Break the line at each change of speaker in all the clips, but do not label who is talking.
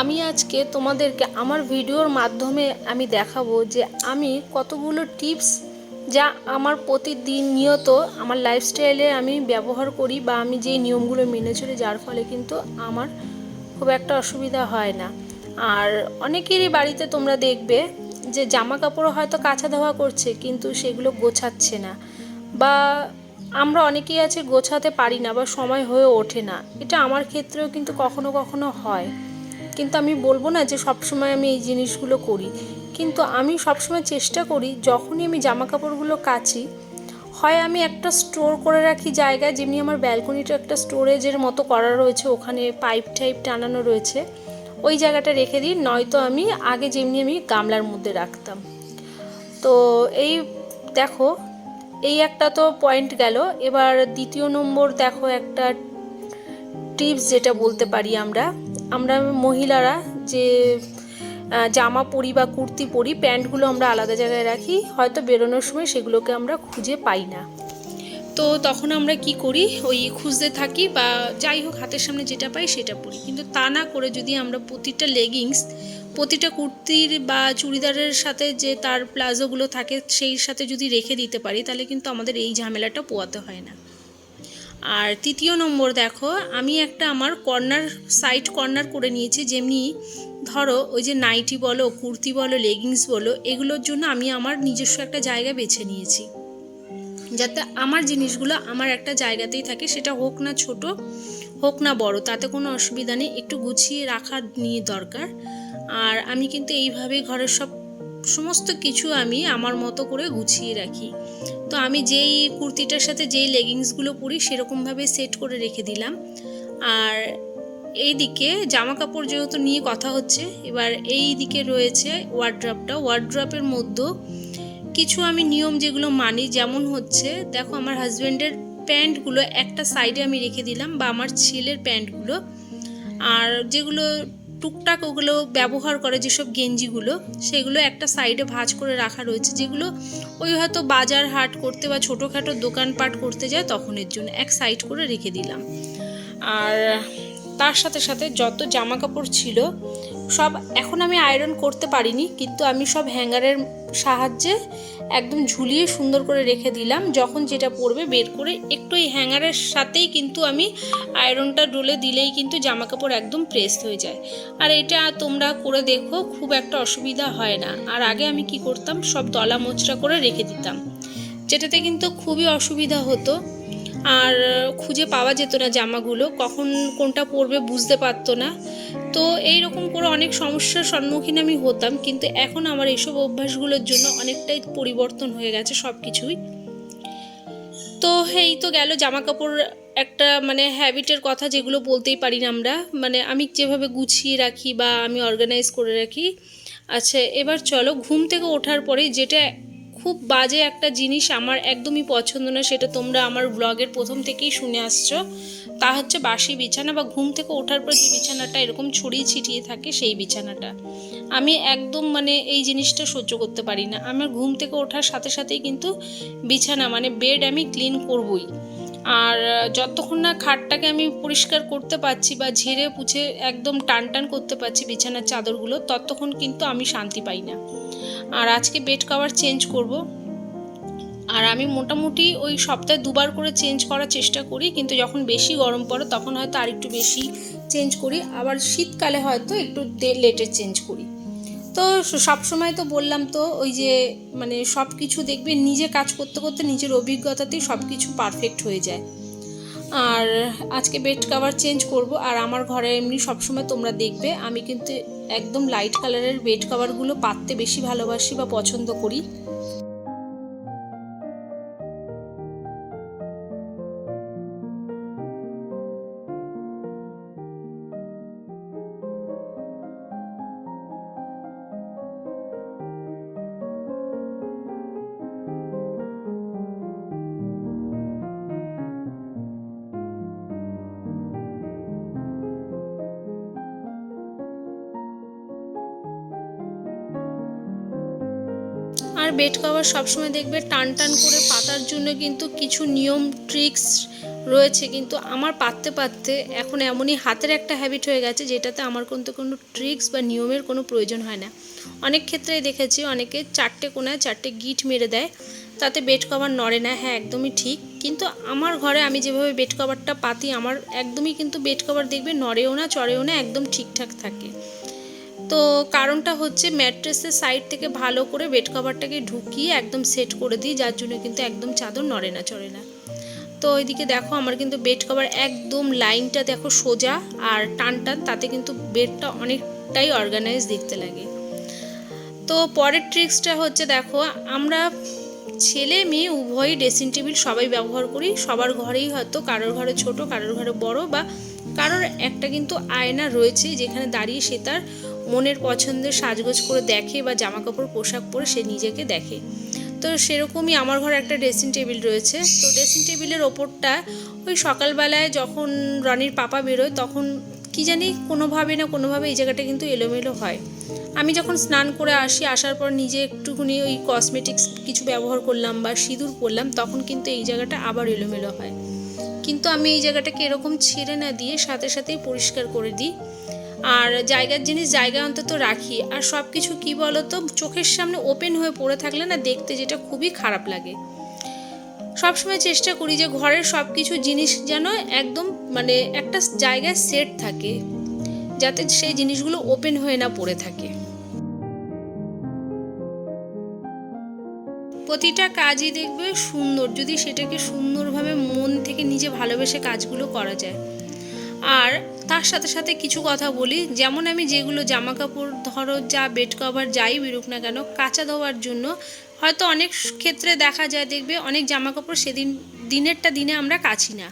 আমি আজকে তোমাদেরকে আমার ভিডিওর মাধ্যমে আমি দেখাবো যে আমি কতগুলো টিপস যা আমার প্রতিদিন নিয়ত আমার লাইফস্টাইলে আমি ব্যবহার করি বা আমি যেই নিয়মগুলো মেনে চলি, যার ফলে কিন্তু আমার খুব একটা অসুবিধা হয় না। আর অনেকেরই বাড়িতে তোমরা দেখবে যে জামা কাপড় হয়তো কাছা ধোয়া করছে, কিন্তু সেগুলো গোছাচ্ছে না। বা আমরা অনেকেই আছে গোছাতে পারি না বা সময় হয়ে ওঠে না। এটা আমার ক্ষেত্রেও কিন্তু কখনো কখনো হয়। কিন্তু আমি বলব না যে সবসময় আমি এই জিনিসগুলো করি। কিন্তু আমি সবসময় চেষ্টা করি, যখনই আমি জামা কাপড়গুলো কাচি, হয় আমি একটা স্টোর করে রাখি জায়গায়, যেমনি আমার ব্যালকনিটা একটা স্টোরেজের মতো করা রয়েছে, ওখানে পাইপ টাইপ টানানো রয়েছে, ওই জায়গাটা রেখে দিই, নয়তো আমি আগে যেমনি আমি গামলার মধ্যে রাখতাম। তো এই দেখো, এই একটা তো পয়েন্ট গেল, এবার দ্বিতীয় নম্বর দেখো একটা টিপস যেটা বলতে পারি আমরা। আমরা মহিলারা যে জামা পরি বা কুর্তি পরি, প্যান্টগুলো আমরা আলাদা জায়গায় রাখি, হয়তো বেরোনোর সময় সেগুলোকে আমরা খুঁজে পাই না। তো তখন আমরা কি করি? ওই খুঁজতে থাকি বা যাই হোক, হাতের সামনে যেটা পাই সেটা পরি। কিন্তু তা না করে যদি আমরা প্রতিটা লেগিংস প্রতিটা কুর্তির বা চুড়িদারের সাথে যে তার প্লাজোগুলো থাকে, সেই সাথে যদি রেখে দিতে পারি, তাহলে কিন্তু আমাদের এই ঝামেলাটা পোয়াতে হয় না। আর তৃতীয় নম্বর দেখো, আমি একটা আমার কর্নার, সাইড কর্নার করে নিয়েছি, যেমনি ধরো ওই যে নাইটি বলো, কুর্তি বলো, লেগিংস বলো, এগুলোর জন্য আমি আমার নিজস্ব একটা জায়গা বেছে নিয়েছি। যাতে আমার জিনিসগুলো আমার একটা জায়গাতেই থাকে, সেটা হোক না ছোট, হোক না বড়, তাতে কোনো অসুবিধা নেই, একটু গুছিয়ে রাখা নিয়ে দরকার। আর আমি কিন্তু এইভাবে ঘরের সব সমস্ত কিছু আমি আমার মতো করে গুছিয়ে রাখি। তো আমি যেই কুর্তিটার সাথে যেই লেগিংসগুলো পরি সেরকমভাবে সেট করে রেখে দিলাম। আর এই দিকে জামা কাপড় যেহেতু নিয়ে কথা হচ্ছে, এবার এই দিকে রয়েছে ওয়ার্ড্রপটা ওয়ার্ড্রপের মধ্যে কিছু আমি নিয়ম যেগুলো মানি, যেমন হচ্ছে, দেখো আমার হাজব্যান্ডের প্যান্টগুলো একটা সাইডে আমি রেখে দিলাম বা আমার ছেলের প্যান্টগুলো। আর যেগুলো টুকটাক ওগুলো ব্যবহার করে যেসব গেঞ্জিগুলো, সেগুলো একটা সাইডে ভাঁজ করে রাখা রয়েছে, যেগুলো ওই হয়তো বাজার হাট করতে বা ছোটোখাটো দোকানপাট করতে যায়, তখনের জন্য এক সাইড করে রেখে দিলাম। আর তার সাথে সাথে যত জামা কাপড় ছিল সব এখন আমি আয়রন করতে পারিনি, কিন্তু আমি সব হ্যাঙ্গারের সাহায্যে একদম ঝুলিয়ে সুন্দর করে রেখে দিলাম। যখন যেটা পরবে বের করে একটু এই হ্যাঙ্গারের সাথেই কিন্তু আমি আয়রনটা ডলে দিলেই কিন্তু জামা কাপড় একদম প্রেস হয়ে যায়। আর এটা তোমরা করে দেখো, খুব একটা অসুবিধা হয় না। আর আগে আমি কি করতাম, সব দলা মোচড়া করে রেখে দিতাম। যেটাতে কিন্তু খুবই অসুবিধা হতো। আর খুঁজে পাওয়া যেত না জামাগুলো, কখন কোনটা পরবে বুঝতে পারতো না। তো এই রকম করে অনেক সমস্যার সম্মুখীন আমি হতাম, কিন্তু এখন আমার এইসব অভ্যাসগুলোর জন্য অনেকটাই পরিবর্তন হয়ে গেছে সব কিছুই তো এই তো গেল জামা কাপড় একটা মানে হ্যাবিটের কথা যেগুলো বলতেই পারি না আমরা। মানে আমি যেভাবে গুছিয়ে রাখি বা আমি অর্গানাইজ করে রাখি। আচ্ছা এবার চলো ঘুম থেকে ওঠার পরে যেটা খুব বাজে একটা জিনিস আমার একদমই পছন্দ না, সেটা তোমরা আমার ব্লগের প্রথম থেকেই শুনে আসছো। তা হচ্ছে বাসি বিছানা বা ঘুম থেকে ওঠার পর যে বিছানাটা এরকম ছড়িয়ে ছিটিয়ে থাকে সেই বিছানাটা। আমি একদম মানে এই জিনিসটা সহ্য করতে পারি না। আমার ঘুম থেকে ওঠার সাথে সাথেই কিন্তু বিছানা মানে বেড আমি ক্লিন করবই। আর যতক্ষণ না খাটটাকে আমি পরিষ্কার করতে পারছি বা ঝেড়ে পুছে একদম টান টান করতে পারছি বিছানার চাদরগুলো, ততক্ষণ কিন্তু আমি শান্তি পাই না। আর আজকে বেড কভার চেঞ্জ করব। আর আমি মোটামুটি ওই সপ্তাহে দুবার করে চেঞ্জ করার চেষ্টা করি, কিন্তু যখন বেশি গরম পড়ে তখন হয়তো আর একটু বেশি চেঞ্জ করি। আবার শীতকালে হয়তো একটু লেটে চেঞ্জ করি। তো সব সময় তো বললাম তো, ওই যে মানে সব কিছু দেখবে, নিজে কাজ করতে করতে নিজের অভিজ্ঞতাতেই সব কিছু পারফেক্ট হয়ে যায়। আর আজকে বেড কাভার চেঞ্জ করব। আর আমার ঘরে এমনি সবসময় তোমরা দেখবে, আমি কিন্তু একদম লাইট কালারের বেড কাভারগুলো পাততে বেশি ভালোবাসি বা পছন্দ করি। বেড কভার সবসময় দেখবে টান টান করে পাতার জন্য কিন্তু কিছু নিয়ম ট্রিক্স রয়েছে। কিন্তু আমার পাততে পাততে এখন এমনই হাতের একটা হ্যাবিট হয়ে গেছে যেটাতে আমার কিন্তু কোনো ট্রিক্স বা নিয়মের কোনো প্রয়োজন হয় না। অনেক ক্ষেত্রেই দেখেছি অনেকে চারটে কোনায় চারটে গিট মেরে দেয়, তাতে বেড কভার নড়ে না। হ্যাঁ একদমই ঠিক। কিন্তু আমার ঘরে আমি যেভাবে বেড কভারটা পাতি, আমার একদমই কিন্তু বেড কভার দেখবে নড়েও না, চড়েও না, একদম ঠিকঠাক থাকে। তো কারণটা হচ্ছে ম্যাট্রেসের সাইড থেকে ভালো করে বেড কভারটাকে ঢুকিয়ে একদম সেট করে দিই, যার জন্য কিন্তু একদম চাদর নড়ে না, চড়ে না। তো ওইদিকে দেখো, আমার কিন্তু বেড কভার একদম লাইনটা দেখো সোজা আর টান টান তাতে কিন্তু বেডটা অনেকটাই অর্গানাইজ দেখতে লাগে। তো পরের ট্রিক্সটা হচ্ছে দেখো, আমরা ছেলে, মেয়ে, উভয়ই ড্রেসিং টেবিল সবাই ব্যবহার করি। সবার ঘরেই হয়তো, কারোর ঘরে ছোট, কারোর ঘরে বড় বা কারোর একটা কিন্তু আয়না রয়েছে যেখানে দাঁড়িয়ে সে তার মনের পছন্দের সাজগোজ করে দেখে বা জামা কাপড় পোশাক পরে সে নিজেকে দেখে। তো সেরকমই আমার ঘরে একটা ড্রেসিং টেবিল রয়েছে। তো ড্রেসিং টেবিলের ওপরটা ওই সকালবেলায় যখন রনির পাপা বেরোয়, তখন কি জানি কোনোভাবে না কোনোভাবে এই জায়গাটা কিন্তু এলোমেলো হয়। আমি যখন স্নান করে আসি, আসার পর নিজে একটুখানি ওই কসমেটিক্স কিছু ব্যবহার করলাম বা সিঁদুর পরলাম, তখন কিন্তু এই জায়গাটা আবার এলোমেলো হয়। কিন্তু আমি এই জায়গাটাকে এরকম ছেড়ে না দিয়ে সাথে সাথেই পরিষ্কার করে দিই। আর জায়গার জিনিস জায়গায় অন্তত রাখি। আর সব কিছু কী বলো তো চোখের সামনে ওপেন হয়ে পড়ে থাকলে না দেখতে যেটা খুবই খারাপ লাগে। সবসময় চেষ্টা করি যে ঘরের সব কিছু জিনিস যেন একদম মানে একটা জায়গায় সেট থাকে, যাতে সেই জিনিসগুলো ওপেন হয়ে না পড়ে থাকে। প্রতিটা কাজই দেখবে সুন্দর, যদি সেটাকে সুন্দরভাবে মন থেকে নিজে ভালোবেসে কাজগুলো করা যায়। আর তার সাথে সাথে কিছু কথা বলি। যেমন আমি যেগুলো জামা কাপড় ধরো যা বেড কভার যাই বেরুক না কেন, কাঁচা ধোয়ার জন্য হয়তো অনেক ক্ষেত্রে দেখা যায়, দেখবে অনেক জামা কাপড় সেদিন, দিনেরটা দিনে আমরা কাছি না।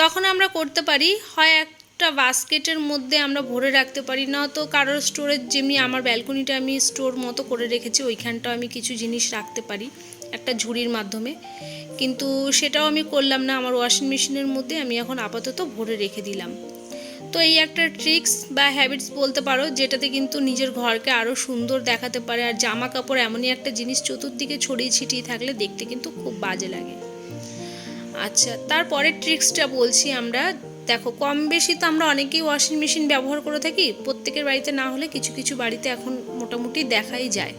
তখন আমরা করতে পারি, হয় একটা বাস্কেটের মধ্যে আমরা ভরে রাখতে পারি না তো কারোর স্টোরেজ যেমনি আমার ব্যালকনিটা আমি স্টোর মতো করে রেখেছি, ওইখানটাও আমি কিছু জিনিস রাখতে পারি। একটা ঝুড়ির মাধ্যমে। কিন্তু সেটাও আমি করলাম না, আমার ওয়াশিং মেশিনের মধ্যে আমি এখন আপাতত ভরে রেখে দিলাম। তো এই একটা ট্রিক্স বা হ্যাবিটস বলতে পারো, যেটাতে কিন্তু নিজের ঘরকে আরও সুন্দর দেখাতে পারে, আর জামা কাপড় এমনই একটা জিনিস চতুর্দিকে ছড়িয়ে ছিটিয়ে থাকলে দেখতে কিন্তু খুব বাজে লাগে। আচ্ছা তারপরের ট্রিক্সটা বলছি আমরা। দেখো, কম বেশি তো আমরা অনেকেই ওয়াশিং মেশিন ব্যবহার করে থাকি, প্রত্যেকের বাড়িতে না হলে কিছু কিছু বাড়িতে এখন মোটামুটি দেখাই যায়।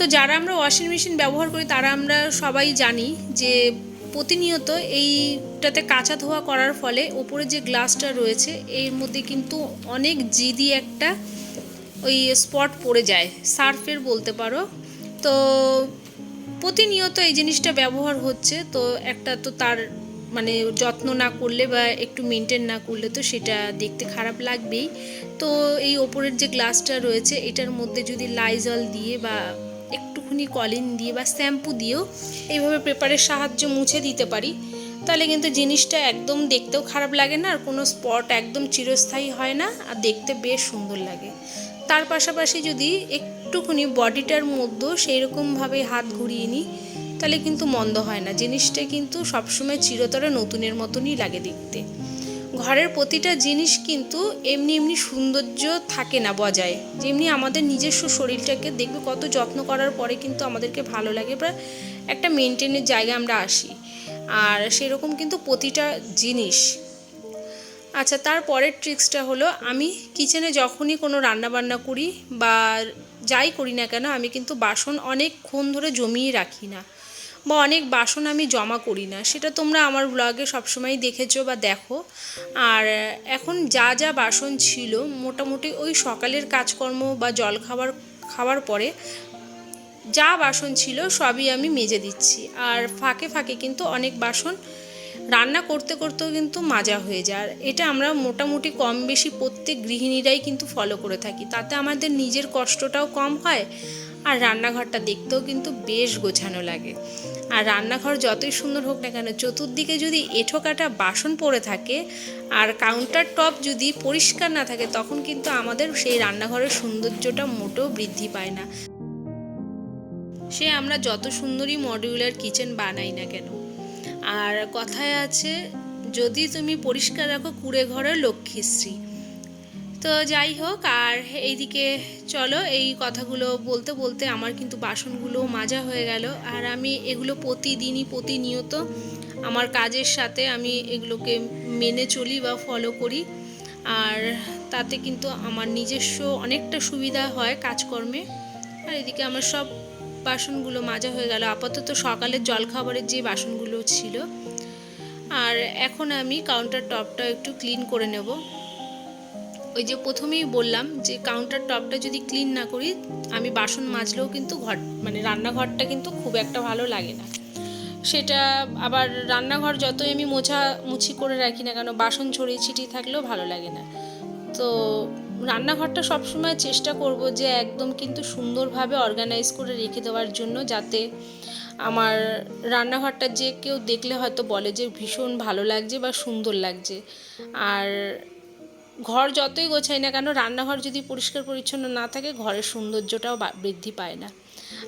তো যারা আমরা ওয়াশিং মেশিন ব্যবহার করি, তারা আমরা সবাই জানি যে প্রতিনিয়ত এইটাতে কাঁচা ধোয়া করার ফলে ওপরে যে গ্লাসটা রয়েছে, এর মধ্যে কিন্তু অনেক জিদি একটা ওই স্পট পড়ে যায় সার্ফের বলতে পারো। তো প্রতিনিয়ত এই জিনিসটা ব্যবহার হচ্ছে, তো একটা তো তার মানে যত্ন না করলে বা একটু মেনটেন না করলে তো সেটা দেখতে খারাপ লাগবেই। তো এই ওপরের যে গ্লাসটা রয়েছে, এটার মধ্যে যদি লাইজল দিয়ে বা একটুখানি কলিন দিয়ে বা শ্যাম্পু দিয়েও এইভাবে পেপারের সাহায্যে মুছে দিতে পারি। তাহলে কিন্তু জিনিসটা একদম দেখতেও খারাপ লাগে না আর কোনো স্পট একদম চিরস্থায়ী হয় না আর দেখতে বেশ সুন্দর লাগে। তার পাশাপাশি যদি একটুখানি বডিটার মধ্যেও সেই রকমভাবে হাত ঘুরিয়ে নিই, তাহলে কিন্তু মন্দ হয় না। জিনিসটা কিন্তু সবসময় চিরতরে নতুনের মতনই লাগে দেখতে। ঘরের প্রতিটা জিনিস কিন্তু এমনি এমনি সৌন্দর্য থাকে না বজায়। যেমনি আমাদের নিজস্ব শরীরটাকে দেখবে কত যত্ন করার পরে কিন্তু আমাদেরকে ভালো লাগে বা একটা মেনটেনের জায়গায় আমরা আসি। আর সেরকম কিন্তু প্রতিটা জিনিস। আচ্ছা তারপরের ট্রিক্সটা হলো, আমি কিচেনে যখনই কোনো রান্নাবান্না করি বা যাই করি না কেন, আমি কিন্তু বাসন অনেকক্ষণ ধরে জমিয়ে রাখি না। বা অনেক বাসন আমি জমা করি না, সেটা তোমরা আমার ব্লগে সবসময় দেখেছ বা দেখো। আর এখন যা যা বাসন ছিল, মোটামুটি ওই সকালের কাজকর্ম বা জল খাবার, খাওয়ার পরে যা বাসন ছিল সবই আমি মেজে দিচ্ছি। আর ফাঁকে ফাঁকে কিন্তু অনেক বাসন রান্না করতে করতেও কিন্তু মাজা হয়ে যায়। আর এটা আমরা মোটামুটি কম বেশি প্রত্যেক গৃহিণীরাই কিন্তু ফলো করে থাকি। তাতে আমাদের নিজের কষ্টটাও কম হয় আর রান্নাঘরটা দেখতেও কিন্তু বেশ গোছানো লাগে। আর রান্নাঘর যতই সুন্দর হোক না কেন, চতুর্দিকে যদি এঁঠো কাটা বাসন পড়ে থাকে আর কাউন্টার টপ যদি পরিষ্কার না থাকে, তখন কিন্তু আমাদের সেই রান্নাঘরের সৌন্দর্যটা মোটেও বৃদ্ধি পায় না। সে আমরা যত সুন্দরই মডিউলার কিচেন বানাই না কেন আর কথায় আছে, যদি তুমি পরিষ্কার রাখো কুড়ে ঘরের লক্ষ্মীশ্রী তো যাই হোক, আর এইদিকে চলো, এই কথাগুলো বলতে বলতে আমার কিন্তু বাসনগুলো মাজা হয়ে গেল। আর আমি এগুলো প্রতিদিনই প্রতিনিয়ত আমার কাজের সাথে আমি এগুলোকে মেনে চলি বা ফলো করি। আর তাতে কিন্তু আমার নিজস্ব অনেকটা সুবিধা হয় কাজকর্মে। আর এদিকে আমার সব বাসনগুলো মাজা হয়ে গেল। আপাতত সকালের জলখাবারের যে বাসনগুলো ছিল। আর এখন আমি কাউন্টার টপটা একটু ক্লিন করে নেব। ওই যে প্রথমেই বললাম যে কাউন্টার টপটা যদি ক্লিন না করি, আমি বাসন মাজলেও কিন্তু ঘর মানে রান্নাঘরটা কিন্তু খুব একটা ভালো লাগে না। সেটা আবার রান্নাঘর যতই আমি মোছা মুছি করে রাখি না কেন, বাসন ছড়িয়ে ছিটিয়ে থাকলেও ভালো লাগে না। তো রান্নাঘরটা সবসময় চেষ্টা করব যে একদম কিন্তু সুন্দরভাবে অর্গানাইজ করে রেখে দেওয়ার জন্য যাতে আমার রান্নাঘরটা যে কেউ দেখলে হয়তো বলে যে ভীষণ ভালো লাগছে বা সুন্দর লাগছে। আর ঘর যতই গোছাই না কেন, রান্নাঘর যদি পরিষ্কার পরিচ্ছন্ন না থাকে, ঘরের সৌন্দর্যটাও বৃদ্ধি পায় না।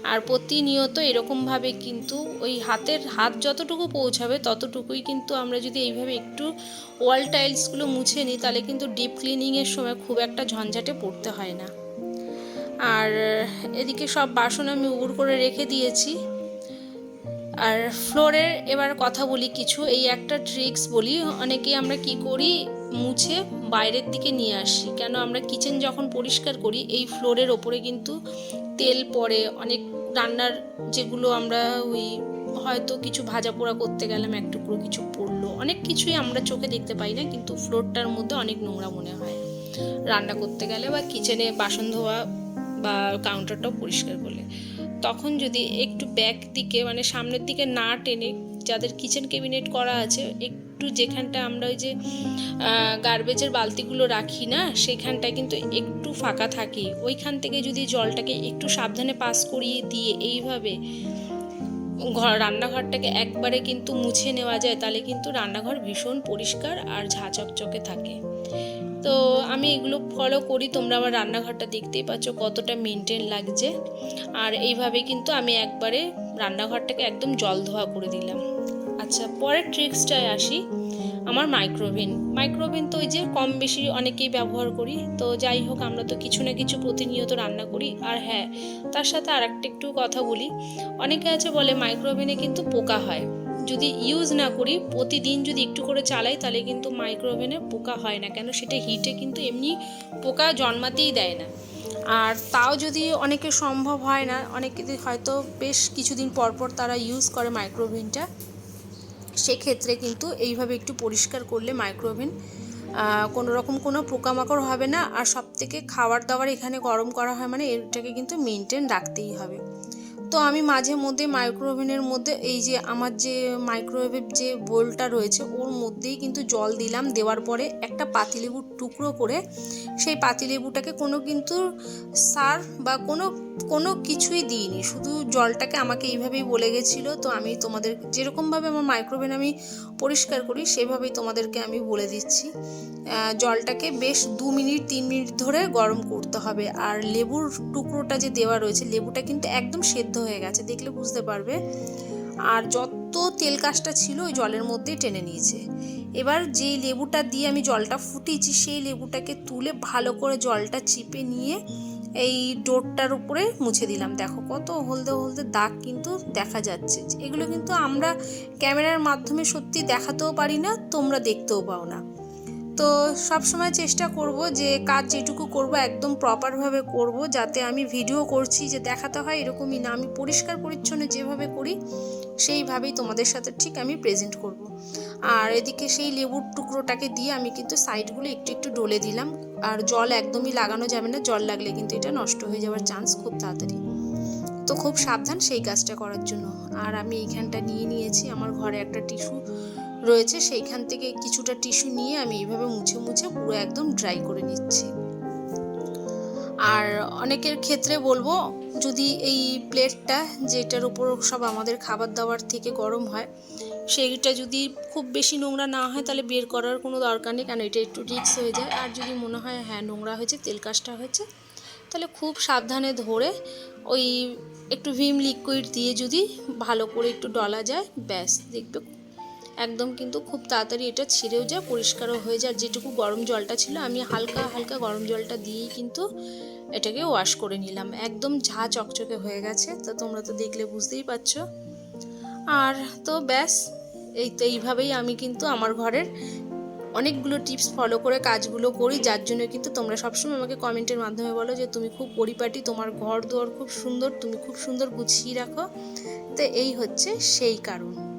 আর প্রতিনিয়ত এরকমভাবে কিন্তু ওই হাতের হাত যতটুকু পৌঁছাবে ততটুকুই কিন্তু আমরা যদি এইভাবে একটু ওয়াল টাইলসগুলো মুছে নিই, তাহলে কিন্তু ডিপ ক্লিনিংয়ের সময় খুব একটা ঝঞ্ঝাটে পড়তে হয় না। আর এদিকে সব বাসন আমি উবুর করে রেখে দিয়েছি। আর ফ্লোরের এবার কথা বলি কিছু, এই একটা ট্রিক্স বলি, অনেকেই আমরা কি করি মুছে বাইরের দিকে নিয়ে আসি। কেন? আমরা কিচেন যখন পরিষ্কার করি, এই ফ্লোরের ওপরে কিন্তু তেল পড়ে, অনেক রান্নার যেগুলো আমরা ওই হয়তো কিছু ভাজা পোড়া করতে গেলাম, এক টুকরো কিছু পড়ল। অনেক কিছুই আমরা চোখে দেখতে পাই না, কিন্তু ফ্লোরটার মধ্যে অনেক নোংরা মনে হয়। রান্না করতে গেলে বা কিচেনে বাসন ধোয়া বা কাউন্টারটাও পরিষ্কার করলে। তখন যদি একটু ব্যাক দিকে মানে সামনের দিকে না টেনে যাদের কিচেন ক্যাবিনেট করা আছে, একটু যেখানটা আমরা ওই যে গার্বেজের বালতিগুলো রাখি না, সেখানটায় কিন্তু একটু ফাঁকা থাকে। ওইখান থেকে যদি জলটাকে একটু সাবধানে পাস করিয়ে দিয়ে এইভাবে ঘর, রান্নাঘরটাকে একবারে কিন্তু মুছে নেওয়া যায়, তাহলে কিন্তু রান্নাঘর ভীষণ পরিষ্কার আর ঝাঁচকচকে থাকে। তো আমি এগুলো ফলো করি, তোমরা আমার রান্নাঘরটা দেখতেই পাচ্ছ কতটা মেনটেন লাগছে। আর এইভাবে কিন্তু আমি একবারে রান্নাঘরটাকে একদম জল ধোয়া করে দিলাম। আচ্ছা পরের ট্রিক্সটায় আসি। আমার মাইক্রোওভেন মাইক্রোওভেন তো ওই যে কম বেশি অনেকেই ব্যবহার করি। তো যাই হোক, আমরা তো কিছু না কিছু প্রতিনিয়ত রান্না করি। আর হ্যাঁ তার সাথে আর একটা একটু কথা বলি। অনেকে আছে বলে মাইক্রোওভেনে কিন্তু পোকা হয়। যদি ইউজ না করি, প্রতিদিন যদি একটু করে চালাই, তাহলে কিন্তু মাইক্রোওভেনে পোকা হয় না। কেন? সেটা হিটে কিন্তু এমনি পোকা জন্মাতেই দেয় না। আর তাও যদি অনেকে সম্ভব হয় না, অনেকে হয়তো বেশ কিছুদিন পর পর তারা ইউজ করে মাইক্রোওভেনটা সেক্ষেত্রে কিন্তু এইভাবে একটু পরিষ্কার করলে মাইক্রোওভেন কোনো রকম কোনো পোকামাকড় হবে না। আর সব থেকে খাবার দাবার এখানে গরম করা হয় মানে এটাকে কিন্তু মেনটেন রাখতেই হবে। তো আমি মাঝে মধ্যে মাইক্রোওভেনের মধ্যে এই যে আমার যে মাইক্রোওয়েভের যে বোলটা রয়েছে, ওর মধ্যেই কিন্তু জল দিলাম। দেওয়ার পরে একটা পাতিলেবুর টুকরো করে সেই পাতিলেবুটাকে কোনো কিন্তু সার বা কোনো কোনো কিছুই দিইনি। শুধু জলটাকে আমাকে এইভাবেই বলে গেছিল, তো আমি তোমাদের, যেরকমভাবে আমার মাইক্রোওভেন আমি পরিষ্কার করি, সেভাবেই তোমাদেরকে আমি বলে দিচ্ছি। জলটাকে বেশ দু মিনিট, তিন মিনিট ধরে গরম করতে হবে। আর লেবুর টুকরোটা যে দেওয়া রয়েছে, লেবুটা কিন্তু একদম সেদ্ধ হয়ে গেছে, দেখলে বুঝতে পারবে। আর যত তেল কাজটা ছিল, ওই জলের মধ্যেই টেনে নিয়েছে। এবার যেই লেবুটা দিয়ে আমি জলটা ফুটিয়েছি, সেই লেবুটাকে তুলে ভালো করে জলটা চিপে নিয়ে এই ডোরটার উপরে মুছে দিলাম। দেখো কত হলদে হলদে দাগ কিন্তু দেখা যাচ্ছে। এগুলো কিন্তু আমরা ক্যামেরার মাধ্যমে সত্যি দেখাতেও পারি না, তোমরা দেখতেও পাও না। তো সব সময় চেষ্টা করব যে কাজ যেটুকু করব একদম প্রপারভাবে করব, যাতে আমি ভিডিও করছি যে দেখাতে হয় এরকমই না। আমি পরিষ্কার পরিচ্ছন্ন যেভাবে করি, সেইভাবেই তোমাদের সাথে ঠিক আমি প্রেজেন্ট করব। আর এদিকে সেই লেবুর টুকরোটাকে দিয়ে আমি কিন্তু সাইডগুলো একটু একটু ডলে দিলাম। আর জল একদমই লাগানো যাবে না, জল লাগলে কিন্তু এটা নষ্ট হয়ে যাওয়ার চান্স খুব তাড়াতাড়ি। তো খুব সাবধান সেই কাজটা করার জন্য। আর আমি এইখানটা নিয়ে নিয়েছি, আমার ঘরে একটা টিস্যু রয়েছে, সেইখান থেকে কিছুটা টিস্যু নিয়ে আমি এইভাবে মুছে মুছে পুরো একদম ড্রাই করে নিচ্ছি। আর অনেকের ক্ষেত্রে বলব, যদি এই প্লেটটা যেটার উপর সব আমাদের খাবার দাবার থেকে গরম হয় সেইটা যদি খুব বেশি নোংরা না হয়, তাহলে বের করার কোনো দরকার নেই। কারণ এটা একটু রিক্স হয়ে যায়। আর যদি মনে হয় হ্যাঁ নোংরা হয়েছে, তেল কাজটা হয়েছে, তাহলে খুব সাবধানে ধরে ওই একটু ভিম লিকুইড দিয়ে যদি ভালো করে একটু ডলা যায়, ব্যাস, দেখবে একদম কিন্তু খুব তাড়াতাড়ি এটা ছিঁড়েও যায়, পরিষ্কারও হয়ে যায়। যেটুকু গরম জলটা ছিল, আমি হালকা হালকা গরম জলটা দিয়েই কিন্তু এটাকে ওয়াশ করে নিলাম। একদম ঝা চকচকে হয়ে গেছে, তো তোমরা তো দেখলে বুঝতেই পারছ। আর তো ব্যাস এই তো এইভাবেই আমি কিন্তু আমার ঘরের অনেকগুলো টিপস ফলো করে কাজগুলো করি, যার জন্য কিন্তু তোমরা সবসময় আমাকে কমেন্টের মাধ্যমে বলো যে তুমি খুব পরিপাটি, তোমার ঘর দুয়ার খুব সুন্দর, তুমি খুব সুন্দর গুছিয়ে রাখো। তো এই হচ্ছে সেই কারণ।